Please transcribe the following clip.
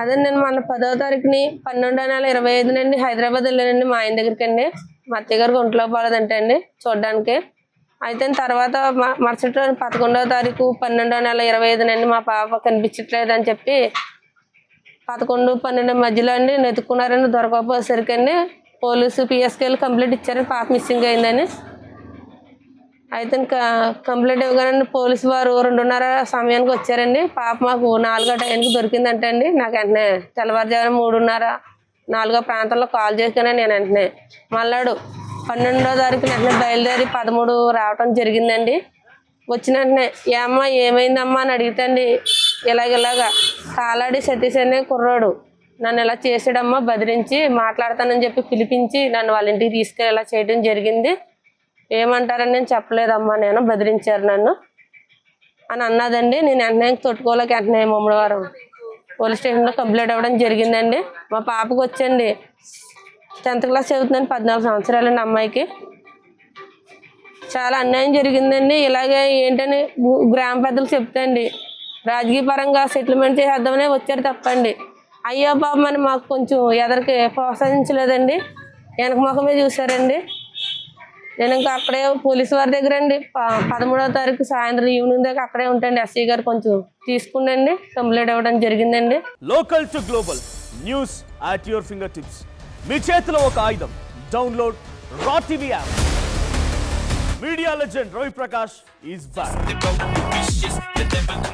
అదే నేను మొన్న పదో తారీఖుని పన్నెండో నెల ఇరవై ఐదునండి హైదరాబాద్ వెళ్ళానండి మా ఆయన దగ్గరికి అండి మా అత్తయ్య గారికి ఒంట్లో పోలేదంటే అండి చూడడానికి. అయితే తర్వాత మరుసటి రోజు పదకొండవ తారీఖు పన్నెండో నెల ఇరవై ఐదునండి మా పాప కనిపించట్లేదు అని చెప్పి పదకొండు పన్నెండు మధ్యలో అండి వెతుక్కున్నారని దొరకపోసరికండి పోలీసు పిఎస్కేలు కంప్లైంట్ ఇచ్చారని పాప మిస్సింగ్ అయిందని అయితే కంప్లైంట్ ఇవ్వగానే పోలీసు వారు రెండున్నర సమయానికి వచ్చారండి. పాప మాకు నాలుగో టైంకి దొరికిందంటే అండి. నాకు వెంటనే తెల్లవారుజామున మూడున్నర నాలుగో ప్రాంతంలో కాల్ చేశాను నేను వెంటనే. మళ్ళాడు పన్నెండో తారీఖు వెంటనే బయలుదేరి పదమూడు రావటం జరిగిందండి. వచ్చిన వెంటనే ఏ అమ్మ ఏమైందమ్మా? అని అడిగితే అండి ఇలాగ ఇలాగా కాలాడి సతీష్ అనే కుర్రాడు. నన్ను ఇలా చేసాడమ్మా బెదిరించి మాట్లాడతానని చెప్పి పిలిపించి నన్ను వాళ్ళ ఇంటికి తీసుకెళ్ళి ఇలా చేయడం జరిగింది. ఏమంటారని నేను చెప్పలేదమ్మా నేను బెదిరించారు నన్ను. అని అన్నదండి. నేను వెంటనే తొట్టుకోలేక వెంటనే ముమ్మడివారం పోలీస్ స్టేషన్లో కంప్లైంట్ అవ్వడం జరిగిందండి. మా పాపకు వచ్చండి. టెన్త్ క్లాస్ చదువుతుందండి పద్నాలుగు సంవత్సరాలండి అమ్మాయికి. చాలా అన్యాయం జరిగిందండి. ఇలాగే ఏంటని గ్రామ పెద్దలు చెప్తండి. రాజకీయ పరంగా సెటిల్మెంట్ చేసేద్దామనే వచ్చారు తప్పండి. అయ్యో బాబు అని మాకు కొంచెం ఎదరికి ప్రోత్సహించలేదండి. వెనక ముఖమే చూసారండి నేను ఇంకా అక్కడే పోలీసు వారి దగ్గర అండి ప- పదమూడవ తారీఖు సాయంత్రం ఈవినింగ్ దాకా అక్కడే ఉంటాండి. ఎస్సీ గారు కొంచెం తీసుకుండండి కంప్లైంట్ ఇవ్వడం జరిగిందండి. Local to global news at your finger tips. మీ చేతిలో ఒక ఆయుధం. Download raw TV app. Media legend Ravi Prakash is back.